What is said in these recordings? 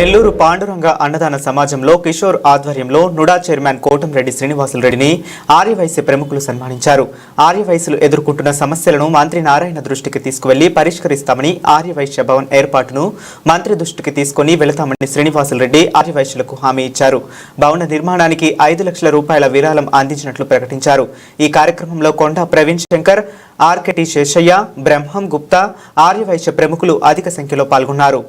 నెల్లూరు పాండురంగ అన్నదాన సమాజంలో కిషోర్ ఆధ్వర్యంలో నుడా చైర్మన్ కోటంరెడ్డి శ్రీనివాసులు రెడ్డిని ఆర్యవైశ్య ప్రముఖులు సన్మానించారు. ఆర్యవైశ్యులు ఎదుర్కొంటున్న సమస్యలను మంత్రి నారాయణ దృష్టికి తీసుకువెళ్ళి పరిష్కరిస్తామని ఆర్యవైశ్య భవన్ ఏర్పాటును మంత్రి దృష్టికి తీసుకుని వెళతామని శ్రీనివాసులు రెడ్డి ఆర్యవైశ్యులకు హామీ ఇచ్చారు. భవన నిర్మాణానికి ఐదు లక్షల రూపాయల విరాళం అందించినట్లు ప్రకటించారు. ఈ కార్యక్రమంలో కొండా ప్రవీణ్ శంకర్ ఆర్కెటి శేషయ్య బ్రహ్మం గుప్తా ఆర్యవైశ్య ప్రముఖులు అధిక సంఖ్యలో పాల్గొన్నారు.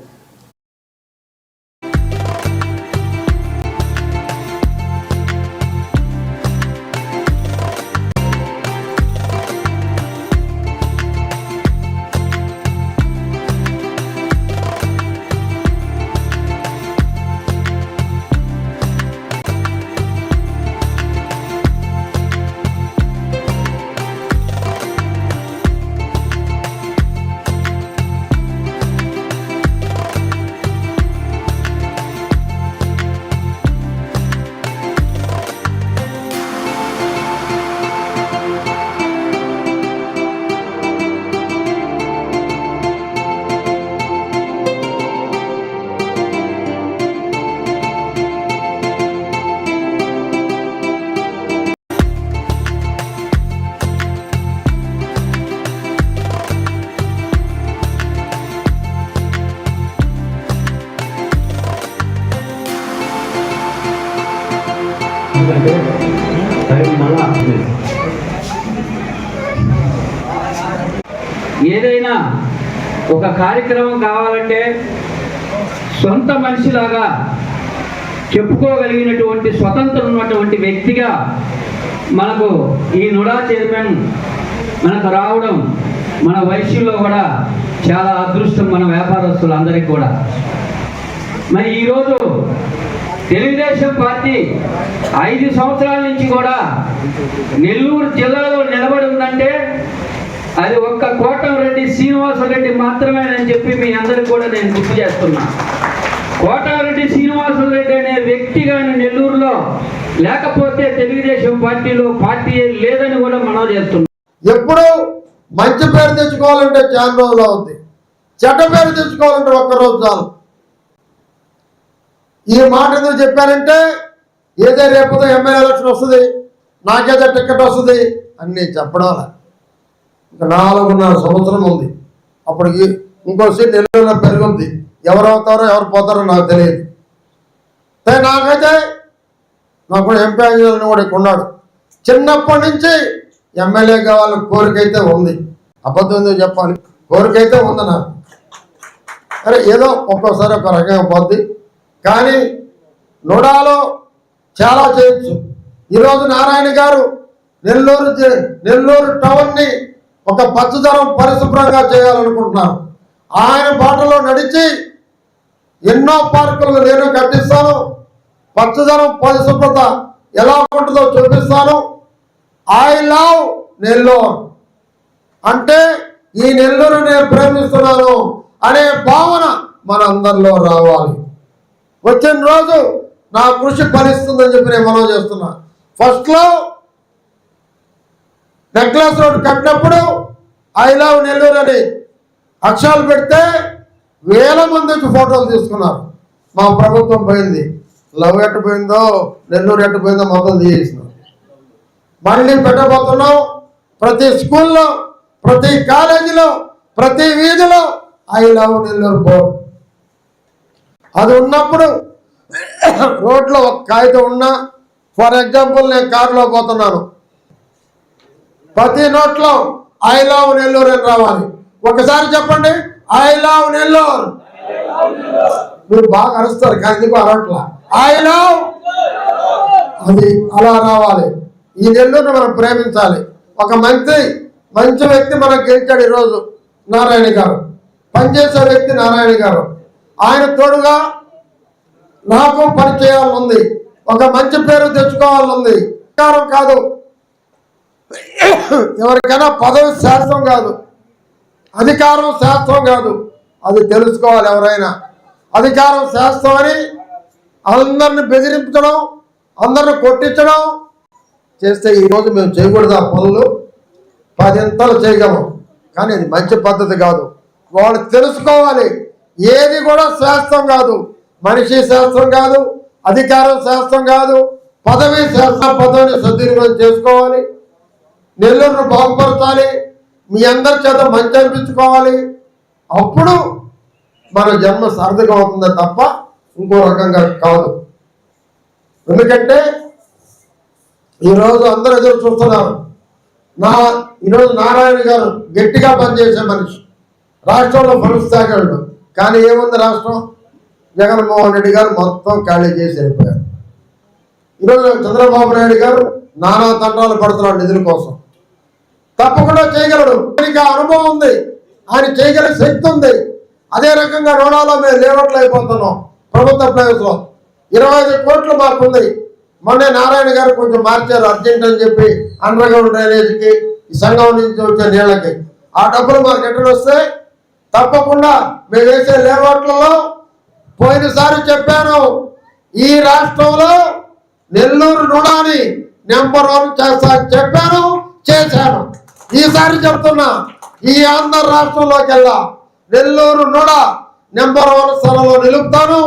ఎందుకంటే టైం మళ్ళా ఏదైనా ఒక కార్యక్రమం కావాలంటే సొంత మనిషిలాగా చెప్పుకోగలిగినటువంటి స్వతంత్రం ఉన్నటువంటి వ్యక్తిగా మనకు ఈ నుడా చైర్మన్ మనకు రావడం మన వయసులో కూడా చాలా అదృష్టం మన వ్యాపారస్తులందరికీ కూడా. మరి ఈరోజు తెలుగుదేశం పార్టీ ఐదు సంవత్సరాల నుంచి కూడా నెల్లూరు జిల్లాలో నిలబడి ఉందంటే అది ఒక్క కోటంరెడ్డి శ్రీనివాసరెడ్డి మాత్రమేనని చెప్పి మీ అందరికి కూడా నేను గుర్తు చేస్తున్నా. కోటారెడ్డి శ్రీనివాసరెడ్డి అనే వ్యక్తి కానీ నెల్లూరులో లేకపోతే తెలుగుదేశం పార్టీలో పార్టీ లేదని కూడా మనం చేస్తున్నాం. ఎప్పుడు మంచి పేరు తెచ్చుకోవాలంటే చాలా రోజులు అవుతుంది చెడ్డ పేరు తెచ్చుకోవాలంటే ఒక్క రోజు చాలు. ఈ మాట ఎందుకు చెప్పారంటే ఏదో రేపు ఎమ్మెల్యే ఎలక్షన్ వస్తుంది నాకేదో టికెట్ వస్తుంది అని నేను చెప్పడం ఇంకా నాలుగున్నర సంవత్సరం ఉంది. అప్పటికి ఇంకో సీట్ నెల్లూరులో పెరుగుంది. ఎవరు అవుతారో ఎవరు పోతారో నాకు తెలియదు. కానీ నాకైతే నాకు కూడా ఎంపీ అయ్యాలని కూడా ఇక్కడ ఉన్నాడు. చిన్నప్పటి నుంచి ఎమ్మెల్యే కావాలని కోరిక అయితే ఉంది. అబద్ధం ఎందుకు చెప్పాలి? కోరిక అయితే ఉంది నాకు. అరే ఏదో ఒక్కోసారి ఒక రకంగా పోద్ది. కానీ నుడాలో చాలా చేయొచ్చు. ఈరోజు నారాయణ గారు నెల్లూరు నెల్లూరు టౌన్ని ఒక పచ్చదనం పరిశుభ్రంగా చేయాలనుకుంటున్నారు. ఆయన బాటలో నడిచి ఎన్నో పార్కులు నేను కట్టిస్తాను పచ్చదనం పరిశుభ్రత ఎలా ఉంటుందో చూపిస్తాను. ఐ లవ్ నెల్లూరు అంటే ఈ నెల్లూరు నేను ప్రేమిస్తున్నాను అనే భావన మనందరిలో రావాలి. వచ్చిన రోజు నా కృషి ఫలిస్తుందని చెప్పి నేను మనం చేస్తున్నా. ఫస్ట్లో నెక్లెస్ రోడ్ కట్టినప్పుడు ఐ లవ్ నెల్లూరు అని అక్షరాలు పెడితే వేల మంది వచ్చి ఫోటోలు తీసుకున్నారు. మా ప్రభుత్వం పోయింది. లవ్ ఎట్టు పోయిందో నెల్లూరు ఎట్టు పోయిందో మొత్తం తీసేసినాం మళ్ళీ పెట్టబోతున్నాం. ప్రతి స్కూల్లో ప్రతి కాలేజీలో ప్రతి వీధిలో ఐ లవ్ నెల్లూరు బోర్డు అది ఉన్నప్పుడు రోడ్లో ఒక కాగితం ఉన్నా ఫర్ ఎగ్జాంపుల్ నేను కారులో పోతున్నాను. ప్రతి నోట్లో ఐ లవ్ నెల్లూరు అని రావాలి. ఒకసారి చెప్పండి ఐ లవ్ నెల్లూరు. మీరు బాగా అరుస్తారు కానీ ఎందుకు అరవట్లా? ఐ లవ్ అది అలా రావాలి. ఈ నెల్లూరుని మనం ప్రేమించాలి. ఒక మంచి మంచి వ్యక్తి మనకు గెలిచాడు ఈరోజు నారాయణ గారు. పనిచేసే వ్యక్తి నారాయణ గారు. ఆయన తోడుగా నాకు పరిచయాలు ఉంది. ఒక మంచి పేరు తెచ్చుకోవాలని ఉంది అధికారం కాదు. ఎవరికైనా పదవి శాస్త్రం కాదు. అధికారం శాస్త్రం కాదు. అది తెలుసుకోవాలి ఎవరైనా. అధికారం శాస్త్రం అని అందరిని బెదిరించడం అందరిని కొట్టించడం చేస్తే ఈరోజు మేము చేయకూడదు ఆ పనులు. పదింతలు చేయగలం. కానీ అది మంచి పద్ధతి కాదు. వాళ్ళు తెలుసుకోవాలి. ఏది కూడా శాస్త్రం కాదు. మనిషి శాస్త్రం కాదు అధికారం శాస్త్రం కాదు పదవి శాస్త్ర పదవిని సద్వినియోగం చేసుకోవాలి. నెల్లూరును బాగుపరచాలి. మీ అందరి చేత మంచి అనిపించుకోవాలి. అప్పుడు మన జన్మ సార్థకం అవుతుందే తప్ప ఇంకో రకంగా కాదు. ఎందుకంటే ఈరోజు అందరూ ఎదురు చూస్తున్నారు. నా ఈరోజు నారాయణ గారు గట్టిగా పనిచేసే మనిషి. రాష్ట్రంలో పరుస్తాగలడు కానీ ఏముంది రాష్ట్రం? జగన్మోహన్ రెడ్డి గారు మొత్తం ఖాళీ చేసి వెళ్ళిపోయారు. ఈరోజు చంద్రబాబు నాయుడు గారు నానా తంటాలు పడుతున్నాడు నిధుల కోసం. తప్పకుండా చేయగలడు. ఆయనకి అనుభవం ఉంది. ఆయన చేయగల శక్తి ఉంది. అదే రకంగా రుణాలో మేము లేవట్లు అయిపోతున్నాం. ప్రభుత్వ ప్లేస్లో ఇరవై ఐదు కోట్లు మాకు ఉంది మొన్నే నారాయణ గారు కొంచెం మార్చారు. అర్జెంట్ అని చెప్పి అండర్ గ్రౌండ్ డ్రైనేజ్కి ఈ సంఘం నుంచి వచ్చే నీళ్ళకి. ఆ డబ్బులు మాకు ఎక్కడ వస్తే తప్పకుండా మేము వేసే లేవట్లలో పోయినసారి చెప్పాను ఈ రాష్ట్రంలో నెల్లూరు రుణాన్ని నెంబర్ వన్ చేస్తా చెప్పాను చేశాను. ఈసారి చెప్తున్నా ఈ ఆంధ్ర రాష్ట్రంలోకెల్లా నెల్లూరు నుడ నెంబర్ వన్ స్థలంలో నిలుపుతాను.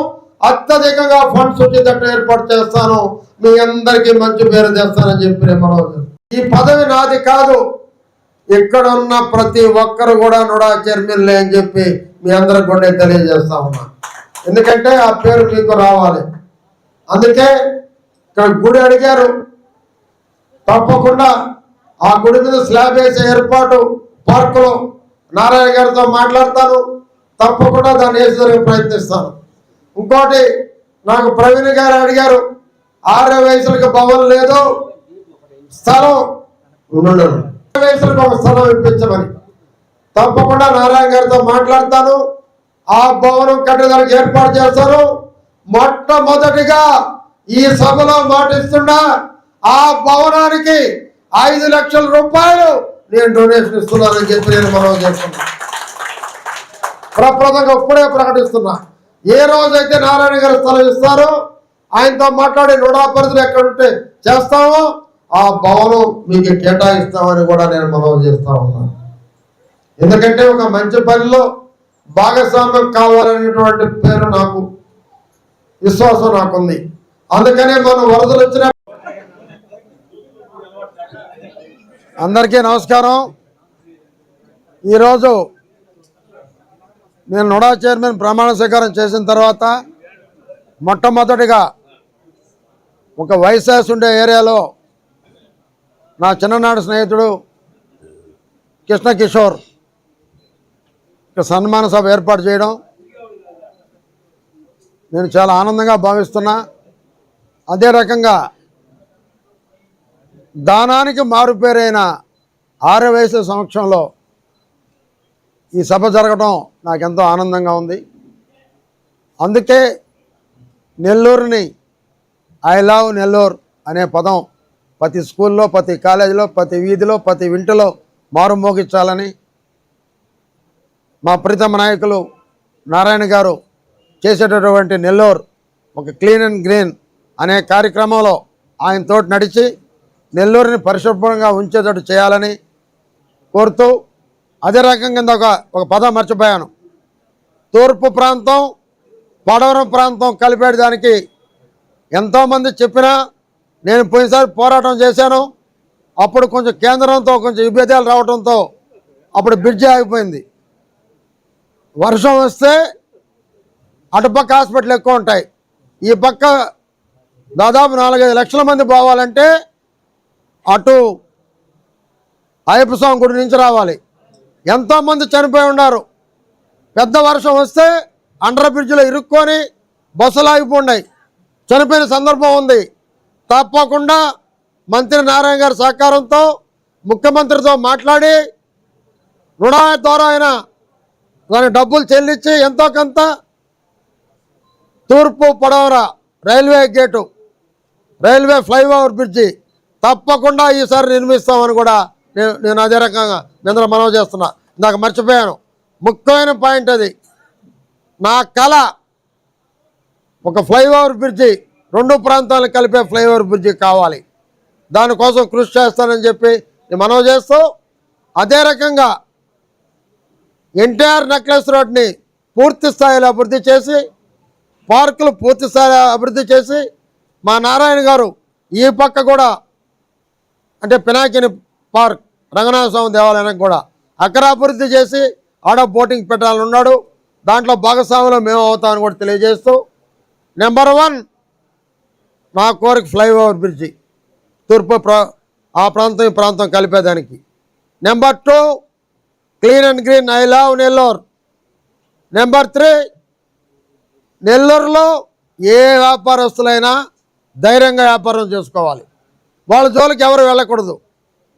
అత్యధికంగా ఫండ్స్ వచ్చేటట్టు ఏర్పాటు చేస్తాను. మీ అందరికీ మంచి పేరు తెస్తానని చెప్పి నేను ఈ పదవి నాది కాదు. ఇక్కడ ఉన్న ప్రతి ఒక్కరు కూడా నుడా చైర్మన్లే అని చెప్పి మీ అందరికి కూడా నేను తెలియజేస్తా ఉన్నా. ఎందుకంటే ఆ పేరు మీకు రావాలి. అందుకే ఇక్కడ గుడి అడిగారు. తప్పకుండా ఆ గుడి మీద స్లాబ్ వేసే ఏర్పాటు పార్కులో నారాయణ గారితో మాట్లాడతాను. తప్పకుండా దాన్ని వేసేందుకు ప్రయత్నిస్తాను. ఇంకోటి నాకు ప్రవీణ్ గారు అడిగారు ఆరో వయసులకు భవన్ లేదు స్థలం ఉండడం ఒక స్థలం ఇప్పించమని. తప్పకుండా నారాయణ గారితో మాట్లాడతాను. ఆ భవనం కట్టడానికి ఏర్పాటు చేస్తాను మొట్టమొదటిగా ఈ సభలో మాటిస్తున్నా ఆ భవనానికి ఐదు లక్షల రూపాయలు నేను డొనేషన్ ఇస్తున్నానని చెప్పి నేను మనం చేస్తున్నా ప్రప్రదంగా ఇప్పుడే ప్రకటిస్తున్నా. ఏ రోజైతే నారాయణ గారు స్థలం ఇస్తారో ఆయనతో మాట్లాడి నూడా పరిధులు ఎక్కడ ఉంటే చేస్తామో. ఆ భవనం మీకు కేటాయిస్తామని కూడా నేను మనం చేస్తా ఉన్నాను ఎందుకంటే ఒక మంచి పనిలో భాగస్వామ్యం కావాలనేటువంటి పేరు నాకు విశ్వాసం నాకుంది. అందుకనే మనం వరదలు వచ్చిన అందరికీ నమస్కారం. ఈరోజు నేను నుడా చైర్మన్ ప్రమాణ స్వీకారం చేసిన తర్వాత మొట్టమొదటిగా ఒక వైశాస్ ఉండే ఏరియాలో నా చిన్ననాడు స్నేహితుడు కృష్ణ కిషోర్. సన్మాన సభ ఏర్పాటు చేయడం నేను చాలా ఆనందంగా భావిస్తున్నా. అదే రకంగా దానానికి మారుపేరైన ఆరు వయసు సమక్షంలో ఈ సభ జరగడం నాకెంతో ఆనందంగా ఉంది. అందుకే నెల్లూరుని ఐ లవ్ నెల్లూరు అనే పదం ప్రతి స్కూల్లో ప్రతి కాలేజీలో ప్రతి వీధిలో ప్రతి ఇంటిలో మారుమోగించాలని మా ప్రీతమ నాయకులు నారాయణ గారు చేసేటటువంటి నెల్లూరు ఒక క్లీన్ అండ్ గ్రీన్ అనే కార్యక్రమంలో ఆయనతో నడిచి నెల్లూరుని పరిశుభ్రంగా ఉంచేటట్టు చేయాలని కోరుతూ అదే రకంగా ఒక ఒక పదం మర్చిపోయాను. తూర్పు ప్రాంతం పడవరం ప్రాంతం కలిపేదానికి ఎంతోమంది చెప్పినా నేను పోయినసారి పోరాటం చేశాను. అప్పుడు కొంచెం కేంద్రంతో కొంచెం విభేదాలు రావడంతో అప్పుడు బ్రిడ్జి ఆగిపోయింది. వర్షం వస్తే అటుపక్క హాస్పిటల్ ఎక్కువ ఉంటాయి. ఈ పక్క దాదాపు నాలుగైదు లక్షల మంది పోవాలంటే అటు అయ్యప్ప స్వామి గుడి నుంచి రావాలి. ఎంతోమంది చనిపోయి ఉన్నారు. పెద్ద వర్షం వస్తే అండర్ బ్రిడ్జ్లో ఇరుక్కొని బస్సులు ఆగిపోయినాయి చనిపోయిన సందర్భం ఉంది. తప్పకుండా మంత్రి నారాయణ గారి సహకారంతో ముఖ్యమంత్రితో మాట్లాడి రుణ ద్వారా ఆయన దాని డబ్బులు చెల్లించి ఎంతో కొంత తూర్పు పడవర railway gate railway flyover bridge తప్పకుండా ఈసారి నిర్మిస్తామని కూడా నేను నేను అదే రకంగా నిన్న మనవి చేస్తున్నా. ఇందాక మర్చిపోయాను. ముఖ్యమైన పాయింట్ అది. నా కళ ఒక ఫ్లైఓవర్ బ్రిడ్జి రెండు ప్రాంతాలను కలిపే ఫ్లైఓవర్ బ్రిడ్జి కావాలి. దానికోసం కృషి చేస్తానని చెప్పి మనం చేస్తాం చేస్తూ అదే రకంగా ఎన్టీఆర్ నెక్లెస్ రోడ్ని పూర్తి స్థాయిలో అభివృద్ధి చేసి పార్కులు పూర్తిస్థాయి అభివృద్ధి చేసి మా నారాయణ గారు ఈ పక్క కూడా అంటే పినాకిని పార్క్ రంగనాథ స్వామి దేవాలయానికి కూడా అక్కడ అభివృద్ధి చేసి ఆడ బోటింగ్ పెట్టాలని ఉన్నాడు. దాంట్లో భాగస్వాములు మేము అవుతామని కూడా తెలియజేస్తూ నెంబర్ వన్ నా కోరిక ఫ్లైఓవర్ బ్రిడ్జి. తూర్పు ప్రా ఆ ప్రాంతం ఈ ప్రాంతం కలిపేదానికి. Number two clean and green I love Nellore number three నెల్లూరులో ఏ వ్యాపారస్తులైనా ధైర్యంగా వ్యాపారం చేసుకోవాలి. వాళ్ళ జోలికి ఎవరు వెళ్ళకూడదు.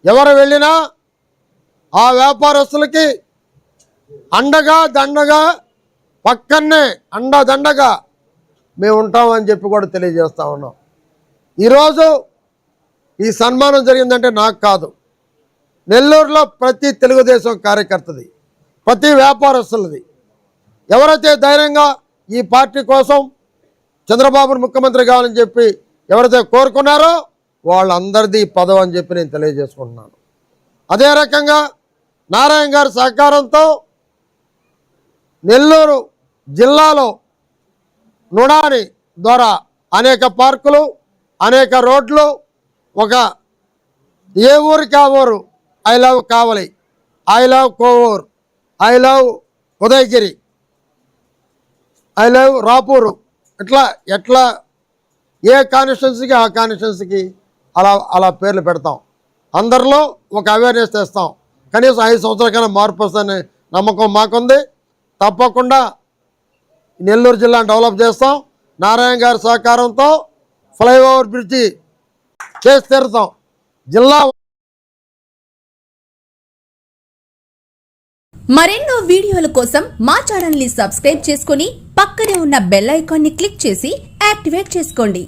ఎవరు వెళ్ళినా ఆ వ్యాపారస్తులకి అండగా దండగా పక్కనే అండ దండగా మేము ఉంటామని చెప్పి కూడా తెలియజేస్తా ఉన్నాం. ఈరోజు ఈ సన్మానం జరిగిందంటే నాకు కాదు. నెల్లూరులో ప్రతి తెలుగుదేశం కార్యకర్తది ప్రతి వ్యాపారస్తులది. ఎవరైతే ధైర్యంగా ఈ పార్టీ కోసం చంద్రబాబును ముఖ్యమంత్రి కావాలని చెప్పి ఎవరైతే కోరుకున్నారో వాళ్ళందరిది పదవి అని చెప్పి నేను తెలియజేసుకుంటున్నాను. అదే రకంగా నారాయణ గారి సహకారంతో నెల్లూరు జిల్లాలో నుడాని ద్వారా అనేక పార్కులు అనేక రోడ్లు ఒక ఏ ఊరికి ఆ ఊరు? I love Kavali. I love Kovur. I love Udayagiri. I love Rapur. ఇట్లా ఎట్లా ఏ కాన్స్టిట్యున్సీకి ఆ కాన్స్టిట్యున్సీకి అలా అలా పేర్లు పెడతాం. అందరిలో ఒక అవేర్నెస్ తెస్తాం. కనీసం ఐదు సంవత్సరాలకైనా మార్పు వస్తుందనే నమ్మకం మాకుంది. తప్పకుండా నెల్లూరు జిల్లాను డెవలప్ చేస్తాం. నారాయణ గారి సహకారంతో ఫ్లైఓవర్ బ్రిడ్జి చేసి తీరుతాం. జిల్లా మరెన్నో వీడియోల కోసం మా ఛానల్ని సబ్స్క్రైబ్ చేసుకుని పక్కనే ఉన్న బెల్ ఐకాన్ని క్లిక్ చేసి యాక్టివేట్ చేసుకోండి.